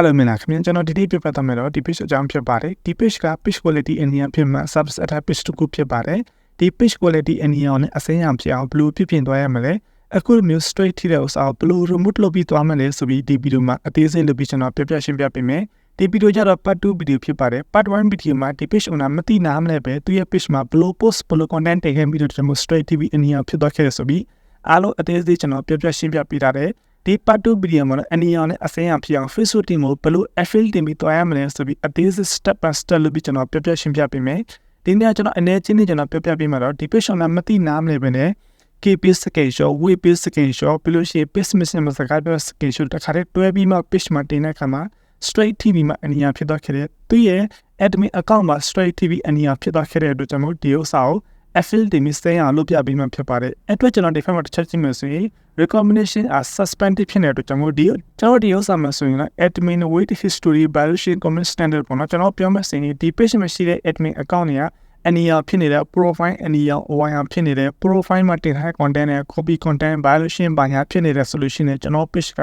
Hello မင်္ဂလာခင်ဗျာကျွန်တော်ဒီနေ့ပြပြသွားမယ်တော့ဒီ page အကြောင်းဖြစ်ပါတယ်ဒီ page က page quality အနေနဲ့ဖြစ်မှ subset page တစ်ခုဖြစ်ပါတယ်ဒီ page quality အနေနဲ့အစင်းရံဖြစ်အောင်ဘယ်လိုဖြစ်ပြင်သွားရမလဲအခုလိုမျိုး straight ထိတဲ့ဥစ္စာကိုဘယ်လို remote လုပ်ပြီးသွားမလဲဆိုပြီးဒီဗီဒီယိုမှာအသေးစိတ်လုပ်ပြီးကျွန်တော်ပြပြရှင်းပြပေးမယ်ဒီဗီဒီယိုကျတော့ part 2ဗီဒီယိုဖြစ်ပါတယ် part 1ဗီဒီယိုမှာဒီ page owner မသိနားမလဲပဲသူရဲ့ page မှာဘယ်လို post ဘယ်လို content တင်ခဲ့ပြီးတော့ကျွန်တော် straight TV အနေနဲ့ဖြစ်သွားခဲ့ရဆိုပြီးအားလုံးအသေးစိတ်ကျွန်တော်ပြပြရှင်းပြပေးထားတယ် ဒီ part 2 video မှာတော့အနီရောင်နဲ့အစင်းရောင်ဖြစ်အောင် Facebook team ကိုဘယ်လို affiliate တင်ပြီးတွားရမလဲဆိုပြီးအသေးစိတ် step by step လုပ်ပြီးကျွန်တော်ပြပြရှင်းပြပေးမယ်ဒီနေ့ကျွန်တော်အနေချင်းနေကျွန်တော်ပြပြပေးမှာတော့ဒီ page နဲ့မသိနားမလဲပဲနဲ့ KP scan shot WP scan shot ပြီးလို့ရှိရင် page mission မှာစကားပြော scan shot တစ်ခါတည်းတွဲပြီးမှ page မှာတင်တဲ့အခါမှာ straight TV မှာအနီရောင်ဖြစ်သွားခဲ့တဲ့သူရဲ့ admin account မှာ straight TV အနီရောင်ဖြစ်သွားခဲ့တဲ့အတွက်ကျွန်တော်ဒီဥစ္စာကို affiliate တင်ပြီးစမ်းအောင်လုပ်ပြပေးမှဖြစ်ပါတယ်အဲ့အတွက်ကျွန်တော်ဒီ file မှာတစ်ချက်ကြည့်မယ်ဆိုရင် recommendation are suspended ဖြစ်နေတဲ့အတွက်ကျွန်တော်ဒီကျွန်တော်ဒီဥစ္စာမှာဆိုရင်လည်း admin weight history valuation comment standard ပေါ့နော်ကျွန်တော်ပြောမယ်ဆိုရင်ဒီ page မှာရှိတဲ့ admin account တွေကအနီရောဖြစ်နေတဲ့ profile အနီရော OIR ဖြစ်နေတဲ့ profile မှာတင်ထားတဲ့ content နဲ့ copy content violation ဘာညာဖြစ်နေတဲ့ solution နဲ့ကျွန်တော် page က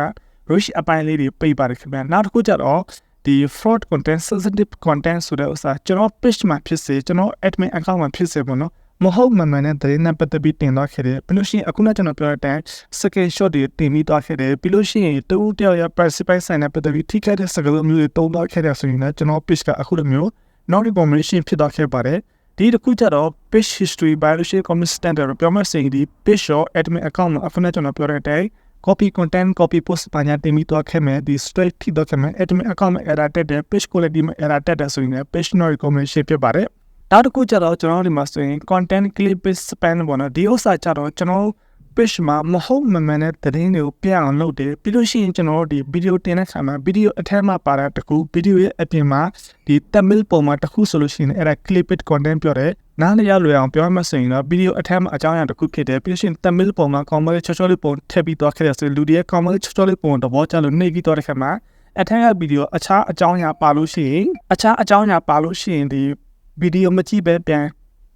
rush အပိုင်းလေးတွေပိတ်ပါတယ်ခင်ဗျာနောက်တစ်ခုကျတော့ဒီ fraud content sensitive content ဆိုတဲ့ဥစ္စာကျွန်တော် page မှာဖြစ်စေကျွန်တော် admin account မှာဖြစ်စေပေါ့နော် မဟုတ်မှန်မှန်နဲ့သတင်းနဲ့ပတ်သက်ပြီးတင်သွားခဲ့တယ်ပြီးလို့ရှိရင်အခုနကကျွန်တော်ပြောတဲ့အတိုင်း screen shot တွေတင်ပြီးသွားခဲ့တယ်ပြီးလို့ရှိရင်တူတယောက်ရ participate sign နဲ့ပတ်သက်ပြီးထိခိုက်တဲ့စကားလုံးမျိုးတွေတုံးသွားခဲ့တယ်ဆိုရင်လည်းကျွန်တော် page ကအခုလိုမျိုး not information ဖြစ်သွားခဲ့ပါတယ်ဒီတစ်ခုကျတော့ page history biology comment standard ပြောမှဆိုရင်ဒီ page ရော admin account မှာအခုနကကျွန်တော်ပြောတဲ့အတိုင်း copy content copy post ပညာတင်ပြီးတော့ခဲ့မယ်ဒီ straight ထိတော့ခဲ့မယ် admin account မှာ error တက်တယ် page quality မှာ error တက်တယ်ဆိုရင်လည်း page not recommendation ဖြစ်ပါတယ် နောက်တစ်ခုကျတော့ကျွန်တော်ဒီမှာဆိုရင် content clip span ပေါ့နော်ဒီဥစ္စာကျတော့ကျွန်တော် page မှာမဟုတ်မမှန်တဲ့သတင်းတွေကိုပြအောင်လုပ်တယ်ပြီးလို့ရှိရင်ကျွန်တော်တို့ဒီ video တင်တဲ့ခါမှာ video အထက်မှာပါတဲ့တခု video ရဲ့အပြင်မှာဒီ thumbnail ပုံမှာတခုဆိုလို့ရှိရင်အဲ့ဒါ clip it content ပြောတယ်နားလည်ရလွယ်အောင်ပြောမှဆိုရင်တော့ video အထက်မှာအကြောင်းအရာတစ်ခုဖြစ်တယ်ပြီးလို့ရှိရင် thumbnail ပုံမှာ comment ချောချောလေးပုံထည့်ပြီးတော့ခဲ့တယ်ဆိုရင်လူတွေရဲ့ comment ချောချောလေးပုံသဘောကျလို့နှိပ်ပြီးတော့တဲ့ခါမှာအထက်ကဗီဒီယိုအခြားအကြောင်းအရာပါလို့ရှိရင်အခြားအကြောင်းအရာပါလို့ရှိရင်ဒီ ဗီဒီယိုမကြည့်ပဲပြန်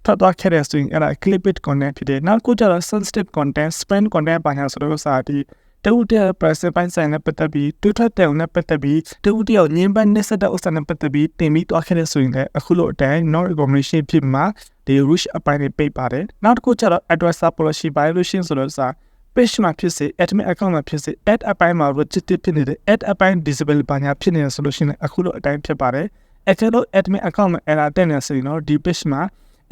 ထွက်သွားခဲ့တဲ့ဆိုရင်အဲ့ဒါ clip it content ဖြစ်တယ်နောက်ကိုကျတော့ sensitive content spam content ဘာညာဆိုတော့စာဒီတူတဲ့ person ပိုင်းဆိုင်နဲ့ပတ်သက်ပြီးတူထွက်တဲ့နဲ့ပတ်သက်ပြီးတူတယောက်ညင်းပန်းနေစတဲ့ဥစ္စာနဲ့ပတ်သက်ပြီးတင်ပြီးသွားခဲ့တဲ့ဆိုရင်လည်းအခုလိုအတိုင်း not recommendation ဖြစ်မှာဒီ rush အပိုင်းတွေပိတ်ပါတယ်နောက်တစ်ခုကျတော့ address policy violation ဆိုတော့စာ page မှာဖြစ်စေ admin account မှာဖြစ်စေ add အပိုင်းမှာ registered ဖြစ်နေတယ် add အပိုင်း disable ဘာညာဖြစ်နေတယ်ဆိုလို့ရှိရင်အခုလိုအတိုင်းဖြစ်ပါတယ် အဲ့တော့ admin account မှာ error တက်နေဆိုရင်တော့ဒီ page မှာ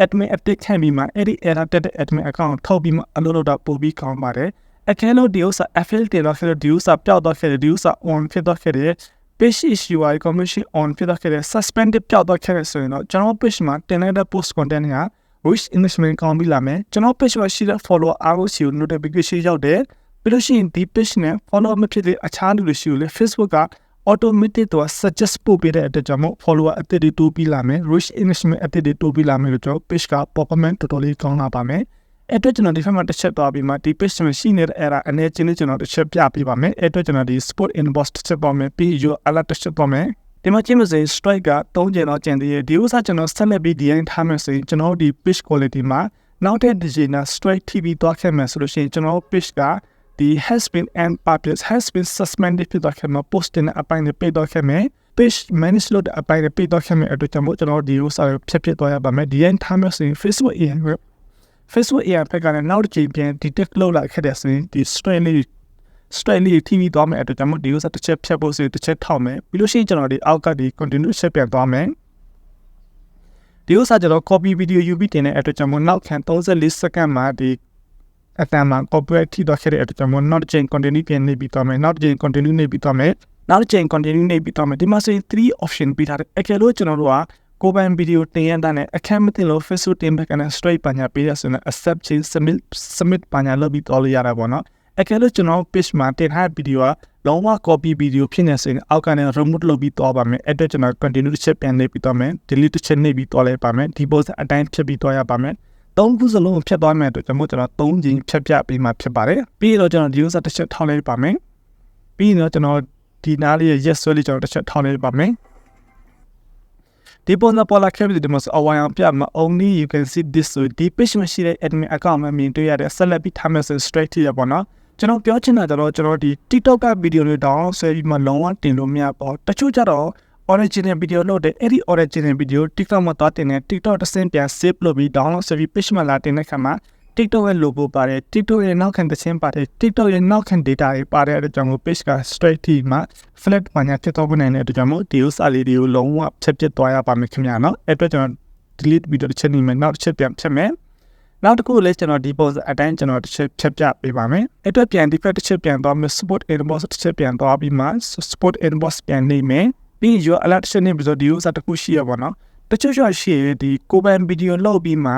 admin update ခံပြီးမှအဲ့ဒီ error တက်တဲ့ admin account ထုတ်ပြီးမှအလုပ်လုပ်တာပို့ပြီးကောင်းပါတယ်အခက်လို့ဒီဥစ္စာ affiliate တင်တော့ခဲ့လို့ဒီဥစ္စာပျောက်တော့ခဲ့တယ်ဒီဥစ္စာ on ဖြစ်တော့ခဲ့တယ် page issue ရ commission on ဖြစ်တော့ခဲ့တယ် suspended ပျောက်တော့ခဲ့တယ်ဆိုရင်တော့ကျွန်တော် page မှာတင်လိုက်တဲ့ post content က wish engagement ကောင်းပြီးလာမယ်ကျွန်တော် page မှာရှိတဲ့ follower အားကိုစီကို notification ရောက်တယ်ပြီးလို့ရှိရင်ဒီ page နဲ့ follow မဖြစ်တဲ့အခြားလူတွေရှိလို့လေ Facebook က automatic တော့ suggest ပို့ပေးတဲ့အတွက်ကြောင့်မို့ follower အသစ်တွေတိုးပြီးလာမယ် reach engagement အသစ်တွေတိုးပြီးလာမယ်လို့ကျွန်တော် page က performance တော်တော်လေးကောင်းလာပါမယ်အဲ့အတွက်ကျွန်တော်ဒီဖက်မှာတစ်ချက်သွားပြီးမှဒီ page မှာရှိနေတဲ့ error အနေချင်းလေးကျွန်တော်တစ်ချက်ပြပေးပါမယ်အဲ့အတွက်ကျွန်တော်ဒီ sport inbox တစ်ချက်ပေါ်မယ်ပြီး your alert တစ်ချက်ပေါ်မယ်ဒီမှာကြည့်မစေ strike က3ကျင်တော့ကျန်သေးတယ်ဒီဥစ္စာကျွန်တော်ဆက်လက်ပြီးဒီရင်ထားမယ်ဆိုရင်ကျွန်တော်ဒီ page quality မှာနောက်တဲ့ digital strike TV သွားခဲ့မယ်ဆိုလို့ရှိရင်ကျွန်တော် page က ဒီ has been and published has been suspended ဖြစ်သွားခဲ့မှာ post တဲ့အပိုင်းတွေပိတ်သွားခဲ့မယ် page manage လုပ်တဲ့အပိုင်းတွေပိတ်သွားခဲ့မယ်အတွက်ကြောင့်မို့ကျွန်တော်ဒီဥစ္စာကိုဖြတ်ဖြတ်သွားရပါမယ်ဒီရင်ထားမယ်ဆိုရင် Facebook AI Facebook AI ဖက်ကလည်းနောက်တစ်ချိန်ပြန် detect လုပ်လာခဲ့တဲ့ဆိုရင်ဒီ strike လေး strike လေး TV သွားမယ်အတွက်ကြောင့်မို့ဒီဥစ္စာတစ်ချက်ဖြတ်ဖို့ဆိုရင်တစ်ချက်ထောက်မယ်ပြီးလို့ရှိရင်ကျွန်တော်ဒီအောက်ကဒီ continue ချက်ပြန်သွားမယ်ဒီဥစ္စာကျွန်တော် copy video UV တင်တဲ့အတွက်ကြောင့်မို့နောက်ခံ34စက္ကန့်မှာဒီ အတန်မှာ copyright ထိတော့ခဲ့တဲ့အတွက်ကြောင့်မို့နောက်တစ်ချိန် continue ပြန်နေပြီးသွားမယ်နောက်တစ်ချိန် continue နေပြီးသွားမယ်နောက်တစ်ချိန် continue နေပြီးသွားမယ်ဒီမှာဆိုရင်3 option ပေးထားတယ်အကယ်လို့ကျွန်တော်တို့ကကိုပိုင်ဗီဒီယိုတင်ရတဲ့အခက်မတင်လို့ Facebook တင်ဘက်ကနေ straight ပညာပေးရဆိုရင် accept change submit submit ပညာလုပ်ပြီးတော်လို့ရတာပေါ့နော်အကယ်လို့ကျွန်တော် page မှာတင်ထားတဲ့ဗီဒီယိုကလုံးဝ copy ဗီဒီယိုဖြစ်နေဆိုရင်အောက်ကနေ remote လုပ်ပြီးတော့ပါမယ်အဲ့တော့ကျွန်တော် continue တစ်ချက်ပြန်နေပြီးတော့မယ် delete တစ်ချက်နေပြီးတော့လဲပါမယ်ဒီ post အတိုင်းဖြစ်ပြီးတော့ရပါမယ် သုံးခုစလုံးဖြတ်သွားမယ်အတွက်ကျွန်တော်ကျွန်တော်သုံးချိန်ဖြတ်ပြပေးမှဖြစ်ပါတယ်ပြီးတော့ကျွန်တော်ဒီ user တစ်ချက်ထောင်းလိုက်ပါမယ်ပြီးတော့ကျွန်တော်ဒီနားလေးရဲ့ yes ဆွဲလေးကျွန်တော်တစ်ချက်ထောင်းလိုက်ပါမယ်ဒီပေါ်လာပေါ်လာခဲ့ပြီးဒီမှာအဝိုင်းအောင်ပြမှာ only you can see this ဆိုဒီ page မှာရှိတဲ့ admin account မှာမြင်တွေ့ရတဲ့ဆက်လက်ပြီးထားမယ်ဆို straight ထရပေါ့နော်ကျွန်တော်ပြောချင်တာကတော့ကျွန်တော်ဒီ TikTok ကဗီဒီယိုတွေ download ဆွဲပြီးမှလုံးဝတင်လို့မရပါဘူးတချို့ကျတော့ original video လုပ်တယ်အဲ့ဒီ original video TikTok မှာသွားတင်တယ် TikTok တစ်ဆင့်ပြန် save လုပ်ပြီး download ဆွဲပြီး page မှာလာတင်တဲ့ခါမှာ TikTok ရဲ့ logo ပါတယ် TikTok ရဲ့နောက်ခံသချင်းပါတယ် TikTok ရဲ့နောက်ခံ data တွေပါတယ်အဲ့ဒါကြောင့်မို့ page က straight ထိမှာ flat ပါညာဖြစ်တော့နိုင်တဲ့အတွက်ကြောင့်မို့ဒီဥစ္စာလေးတွေကိုလုံးဝဖြတ်ပစ်သွားရပါမယ်ခင်ဗျာနော်အဲ့အတွက်ကျွန်တော် delete video တစ်ချက်နေမယ်နောက်တစ်ချက်ပြန်ဖြတ်မယ်နောက်တစ်ခုလည်းကျွန်တော်ဒီ post အတိုင်းကျွန်တော်တစ်ချက်ဖြတ်ပြပေးပါမယ်အဲ့အတွက်ပြန်ဒီဖက်တစ်ချက်ပြန်သွားမယ် support inbox တစ်ချက်ပြန်သွားပြီးမှ support inbox ပြန်နေမယ် ပြီးရင် your alert တစ်ချက်နေပြီးတော့ဒီဥစ္စာတစ်ခုရှိရပါတော့တချို့ချို့ရှိရဒီကိုပိုင်ဗီဒီယိုလောက်ပြီးမှ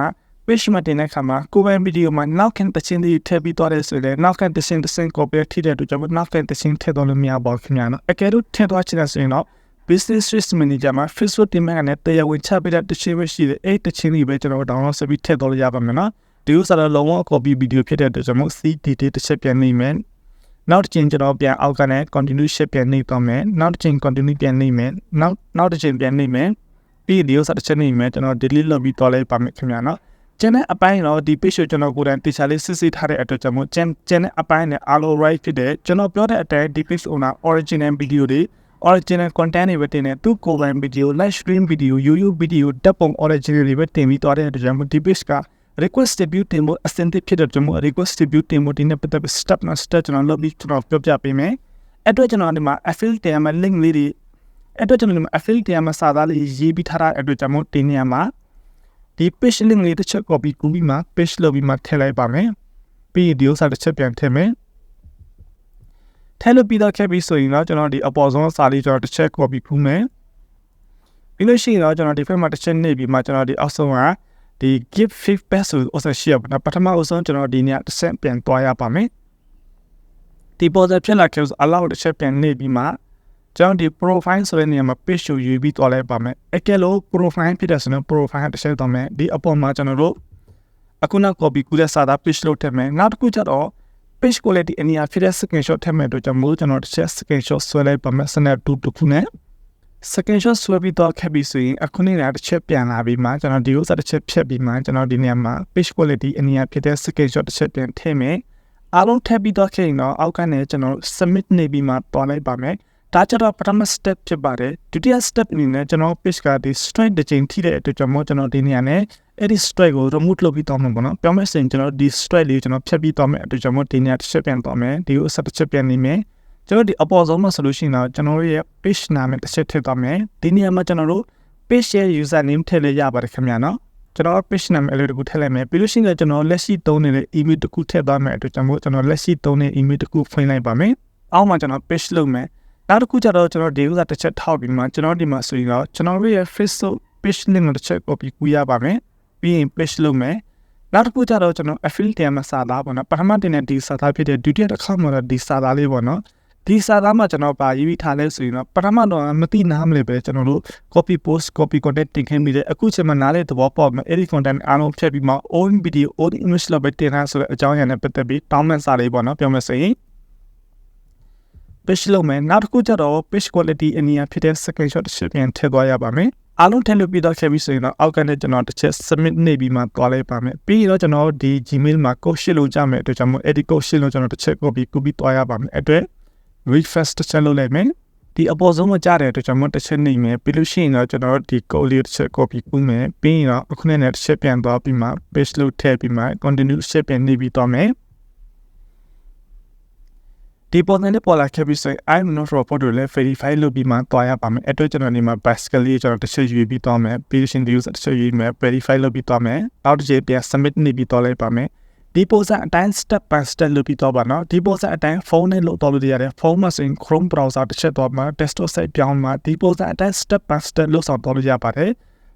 page မှာတင်တဲ့အခါမှာကိုပိုင်ဗီဒီယိုမှာနောက်ခံတခြင်းတွေထည့်ပြီးသွားတယ်ဆိုရင်နောက်ခံတခြင်းတစ်စင် copy ထိတဲ့အတွက်ကြောင့်နောက်ခံတခြင်းထည့်တော့လို့မရပါဘူးခင်ဗျာနော်အကယ်လို့ထည့်သွားချင်တဲ့ဆိုရင်တော့ business risk manager မှာ Facebook တင်မဲ့ကနေတရားဝင်ချပေးတဲ့တခြင်းပဲရှိတယ်အဲ့တခြင်းတွေပဲကျွန်တော် download ဆက်ပြီးထည့်တော့လို့ရပါမယ်နော်ဒီဥစ္စာတော့လုံးဝ copy video ဖြစ်တဲ့အတွက်ကြောင့်မို့ CDT တစ်ချက်ပြန်နေမယ် နောက်တစ်ချိန်ကျွန်တော်ပြန်အောက်ကနေ continue ship ပြန်နေတော့မယ်နောက်တစ်ချိန် continue ပြန်နေမယ်နောက်နောက်တစ်ချိန်ပြန်နေမယ်ပြီးဒီဥစ္စာတစ်ချက်နေမယ်ကျွန်တော် delete လုပ်ပြီးတော့လိုက်ပါမယ်ခင်ဗျာနော်ကျန်တဲ့အပိုင်းတော့ဒီ page ကိုကျွန်တော်ကိုယ်တိုင်တေချာလေးစစ်စစ်ထားတဲ့အတွက်ကြောင့်မို့ကျန်ကျန်တဲ့အပိုင်းနဲ့အားလုံး right ဖြစ်တဲ့ကျွန်တော်ပြောတဲ့အတိုင်းဒီ page owner original video တွေ original content တွေပဲတင်တယ်သူကိုယ်ပိုင် video live stream video YouTube video တပ်ပုံ original တွေပဲတင်ပြီးသွားတဲ့အတွက်ကြောင့်မို့ဒီ page က request debut တင်ဖို့အစင်သစ်ဖြစ်တဲ့အတွက်မို့ request debut တင်ဖို့ဒီနေ့ပတ်သက်ပြီး step နဲ့ step ကျွန်တော်လုပ်ပြီးကျွန်တော်ပြောပြပေးမယ်အဲ့တော့ကျွန်တော်ဒီမှာ affiliate တင်ရမယ့် link လေးတွေအဲ့တော့ကျွန်တော်ဒီမှာ affiliate တင်ရမယ့်စာသားလေးရေးပြီးထားတဲ့အတွက်ကြောင့်မို့တင်နေရမှာဒီ page link လေးတစ်ချက် copy ကူးပြီးမှ page လုပ်ပြီးမှထည့်လိုက်ပါမယ်ပြီးရင်ဒီဥစ္စာတစ်ချက်ပြန်ထည့်မယ်ထဲလို့ပြီးတော့ခဲ့ပြီးဆိုရင်တော့ကျွန်တော်ဒီအပေါ်ဆုံးစာလေးကျွန်တော်တစ်ချက် copy ကူးမယ်ပြီးလို့ရှိရင်တော့ကျွန်တော်ဒီ file မှာတစ်ချက်နှိပ်ပြီးမှကျွန်တော်ဒီအောက်ဆုံးက ဒီ give feedback ဆိုဥစားရှိရပါတော့ပထမအဆုံးကျွန်တော်ဒီနေ့တစ်ဆက်ပြန်သွားရပါမယ်ဒီပေါ်သက်ဖြစ်လာခဲ့ဆို allow တစ်ချက်ပြန်နှိပ်ပြီးမှကျွန်တော်ဒီ profile ဆိုတဲ့နေရာမှာ page ကိုယူပြီးသွားလိုက်ပါမယ်အကယ်လို့ profile ဖြစ်တဲ့ဆိုရင် profile တစ်ချက်တော့မယ်ဒီအပေါ်မှာကျွန်တော်တို့အခုနောက် copy ကူးတဲ့စာသား page လို့ထည့်မယ်နောက်တစ်ခုကျတော့ page quality အနည်းအားဖြစ်တဲ့ screenshot ထည့်မယ်တော့ကျွန်တော်ကျွန်တော်တစ်ချက် screenshot ဆွဲလိုက်ပါမယ် snap 2တစ်ခုနဲ့ screenshot ဆွဲပြီးတော့ခက်ပြီးဆိုရင်အခုနေ့ကတစ်ချက်ပြန်လာပြီးမှကျွန်တော်ဒီဥစ္စာတစ်ချက်ဖြတ်ပြီးမှကျွန်တော်ဒီနေရာမှာ page quality အနည်းအားဖြစ်တဲ့ screenshot တစ်ချက်ပြန်ထည့်မယ်အားလုံးထည့်ပြီးတော့ခဲ့ရင်တော့အောက်ကနေကျွန်တော် submit နေပြီးမှတွားလိုက်ပါမယ်ဒါကြတော့ပထမ step ဖြစ်ပါတယ်ဒုတိယ step အနေနဲ့ကျွန်တော် page ကဒီ strike တစ်ချိန်ထိတဲ့အတွက်ကြောင့်မို့ကျွန်တော်ဒီနေရာနဲ့အဲ့ဒီ strike ကို remove လုပ်ပြီးတော့မှာပေါ့နော်ပြောမယ်ဆိုရင်ကျွန်တော်ဒီ strike လေးကိုကျွန်တော်ဖြတ်ပြီးတော့မယ်အတွက်ကြောင့်မို့ဒီနေရာတစ်ချက်ပြန်တော့မယ်ဒီကိုဆက်တစ်ချက်ပြန်နေမယ် ကျွန်တော်ဒီအပေါ်ဆုံးမှာဆိုလို့ရှိရင်တော့ကျွန်တော်ရဲ့ page နာမည်တစ်ချက်ထည့်တော့မယ်ဒီနေရာမှာကျွန်တော်တို့ page ရဲ့ user name ထည့်လို့ရပါတယ်ခင်ဗျာနော်ကျွန်တော် page နာမည်အလေးတခုထည့်လိုက်မယ်ပြီးလို့ရှိရင်ကျွန်တော်လက်ရှိသုံးနေတဲ့ email တခုထည့်သွားမယ်အတွက်ကြောင့်မို့ကျွန်တော်လက်ရှိသုံးတဲ့ email တခုဖွင့်လိုက်ပါမယ်အောက်မှာကျွန်တော် page လုပ်မယ်နောက်တစ်ခုကျတော့ကျွန်တော်ဒီဥစ္စာတစ်ချက်ထောက်ပြီးမှကျွန်တော်ဒီမှာဆိုရင်တော့ကျွန်တော်ရဲ့ Facebook page link ကိုတစ်ချက် copy ကူးရပါမယ်ပြီးရင် page လုပ်မယ်နောက်တစ်ခုကျတော့ကျွန်တော် affiliate မှာစာသားပေါ့နော်ပထမတင်တဲ့ဒီစာသားဖြစ်တဲ့ဒုတိယတစ်ခါမှာတော့ဒီစာသားလေးပေါ့နော် ဒီစာသားမှာကျွန်တော်ပါရေးပြီးထားလဲဆိုရင်တော့ပထမတော့မသိနားမလဲပဲကျွန်တော်တို့ copy post copy content တင်ခဲ့ပြီးတဲ့အခုချိန်မှာနားလဲသဘောပေါက်မယ်အဲ့ဒီ content အားလုံးဖြတ်ပြီးမှ own video own image လောက်ပဲတင်ထားဆိုတဲ့အကြောင်းအရာနဲ့ပတ်သက်ပြီးတောင်းပန်စာလေးပေါ့နော်ပြောမယ်ဆိုရင် page လုပ်မယ်နောက်တစ်ခုကျတော့ page quality အနည်းဖြစ်တဲ့ screenshot တစ်ချက်ပြန်ထည့်သွားရပါမယ်အားလုံးထည့်လို့ပြီးတော့ခဲ့ပြီးဆိုရင်တော့အောက်ကနေကျွန်တော်တစ်ချက် submit နေပြီးမှသွားလိုက်ပါမယ်ပြီးတော့ကျွန်တော်ဒီ Gmail မှာ code ရှင်းလို့ကြမယ်အတွက်ကြောင့်မို့အဲ့ဒီ code ရှင်းလို့ကျွန်တော်တစ်ချက် copy ကူးပြီးသွားရပါမယ်အတွက် refresh တစ်ချက်လုပ်လိုက်မယ်ဒီအပေါ်ဆုံးမကြတဲ့အတွက်ကျွန်တော်တစ်ချက်နေမယ်ပြီးလို့ရှိရင်တော့ကျွန်တော်ဒီ code လေးတစ်ချက် copy ကူးမယ်ပြီးရင်တော့အခုနဲ့တစ်ချက်ပြန်သွားပြီးမှ page လို့ထည့်ပြီးမှ continue ရှင်းပြန်နေပြီးသွားမယ်ဒီပေါ်နဲ့ပေါ်လာခဲ့ပြီးဆိုရင် I'm not robot တို့လည်း verify လုပ်ပြီးမှတွားရပါမယ်အဲ့တော့ကျွန်တော်ဒီမှာ basket လေးကျွန်တော်တစ်ချက်ယူပြီးတွားမယ် patient use တစ်ချက်ယူမယ် verify လုပ်ပြီးတွားမယ်နောက်တစ်ချက်ပြန် submit နေပြီးတွားလိုက်ပါမယ် ဒီပုံစံအတိုင်း step by step လုပ်ပြီးတော့ပါနော်ဒီပုံစံအတိုင်းဖုန်းနဲ့လုပ်တော့လို့ရတယ်ဖုန်းမှာဆိုရင် Chrome browser တစ်ချက်တော့မှာ desktop site ပြောင်းမှာဒီပုံစံအတိုင်း step by step လုပ်ဆောင်တော့လို့ရပါတယ်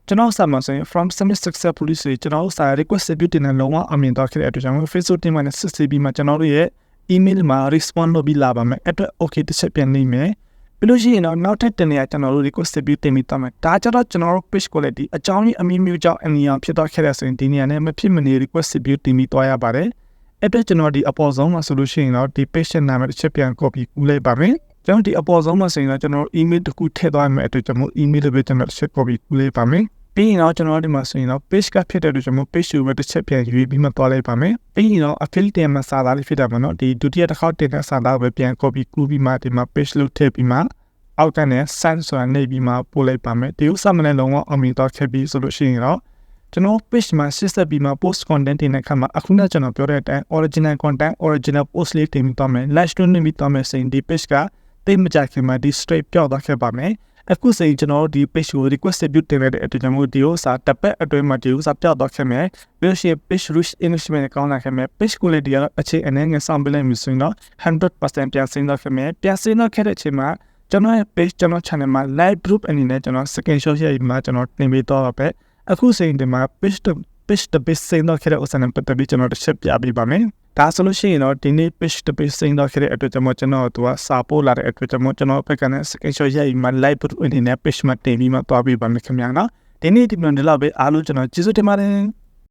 ကျွန်တော်ဆက်မှာဆိုရင် from submit successfully ဆိုကျွန်တော်စာ request ပြုတင်တဲ့လုံးဝအမြင်တော့ခဲ့တဲ့အတွက်ကြောင့် Facebook team နဲ့ CCB မှာကျွန်တော်တို့ရဲ့ email မှာ respond လုပ်ပြီးလာပါမယ်အဲ့တော့ okay တစ်ချက်ပြန်နေမယ် ပြီးလို့ရှိရင်တော့နောက်ထပ်တနေရာကျွန်တော်တို့ request ပြုတင်ပြီးတော့မယ်ဒါကြတော့ကျွန်တော်တို့ page quality အကြောင်းကြီးအမျိုးမျိုးကြောင့်အနည်းအောင်ဖြစ်တော့ခဲ့တဲ့ဆိုရင်ဒီနေရာနဲ့မဖြစ်မနေ request ပြုတင်ပြီးတော့ရပါတယ်အဲ့တော့ကျွန်တော်ဒီအပေါ်ဆုံးမှာဆိုလို့ရှိရင်တော့ဒီ page နာမည်တစ်ချက်ပြန် copy ကူးလိုက်ပါမယ်ကျွန်တော်ဒီအပေါ်ဆုံးမှာဆိုရင်တော့ကျွန်တော် email တစ်ခုထည့်သွားမယ်အတွက်ကျွန်တော် email ပဲကျွန်တော်တစ်ချက် copy ကူးလိုက်ပါမယ် ပြီးရင်တော့ကျွန်တော်ဒီမှာဆိုရင်တော့ page ကဖြစ်တဲ့အတွက်ကျွန်တော် page ကိုပဲတစ်ချက်ပြန်ရွေးပြီးမှသွားလိုက်ပါမယ်ပြီးရင်တော့ affiliate မှာစာသားလေးဖြစ်တာပေါ့နော်ဒီဒုတိယတစ်ခေါက်တင်တဲ့စာသားကိုပဲပြန် copy ကူးပြီးမှဒီမှာ page လို့ထည့်ပြီးမှအောက်ကနေ send ဆိုတာနေပြီးမှပို့လိုက်ပါမယ်ဒီဥစ္စာမနဲ့လုံးဝအောင်မြင်တော့ခဲ့ပြီးဆိုလို့ရှိရင်တော့ကျွန်တော် page မှာ system ပြီးမှ post content တင်တဲ့အခါမှာအခုနကကျွန်တော်ပြောတဲ့အတိုင်း original content original post လေးတင်ပြီးတော့မယ် lash တွန်းနေပြီးတော့မယ်ဆိုရင်ဒီ page ကတိတ်မကြခင်မှာဒီ straight ပြောက်သွားခဲ့ပါမယ် အခုဆိုရင်ကျွန်တော်တို့ဒီ page ကို request ပြုတင်လိုက်တဲ့အတွက်ကျွန်တော်တို့ဒီဥစ္စာတစ်ပတ်အတွင်းမှာဒီဥစ္စာပြောက်သွားခဲ့မယ်ပြီးလို့ရှိရင် page reach engagement ကောင်းလာခဲ့မယ် page quality ကတော့အခြေအနေငယ်ဆောင်ပေးလိုက်ပြီဆိုရင်တော့100%ပြန်ဆင်းသွားခဲ့မယ်ပြန်ဆင်းသွားခဲ့တဲ့အချိန်မှာကျွန်တော်ရဲ့ page ကျွန်တော် channel မှာ live group အနေနဲ့ကျွန်တော် screenshot ရိုက်ပြီးမှကျွန်တော်တင်ပေးတော့ပဲအခုဆိုရင်ဒီမှာ page to page to page ဆင်းသွားခဲ့တဲ့ဥစ္စာနဲ့ပတ်သက်ပြီးကျွန်တော်တစ်ချက်ပြပေးပါမယ် ဒါဆိုလို့ရှိရင်တော့ဒီနေ့ page to page စိမ့်တော့ခဲ့တဲ့အတွက်ကျွန်တော်ကျွန်တော်တို့ကစာပို့လာတဲ့အတွက်ကျွန်တော်ကျွန်တော်ဘက်ကနဲ့ screenshot ရိုက်ပြီးမှ live group အနေနဲ့ page မှာတင်ပြီးမှသွားပေးပါမယ်ခင်ဗျာနော်ဒီနေ့ဒီမှာဒီလောက်ပဲအားလုံးကျွန်တော်ကျေးဇူးတင်ပါတယ်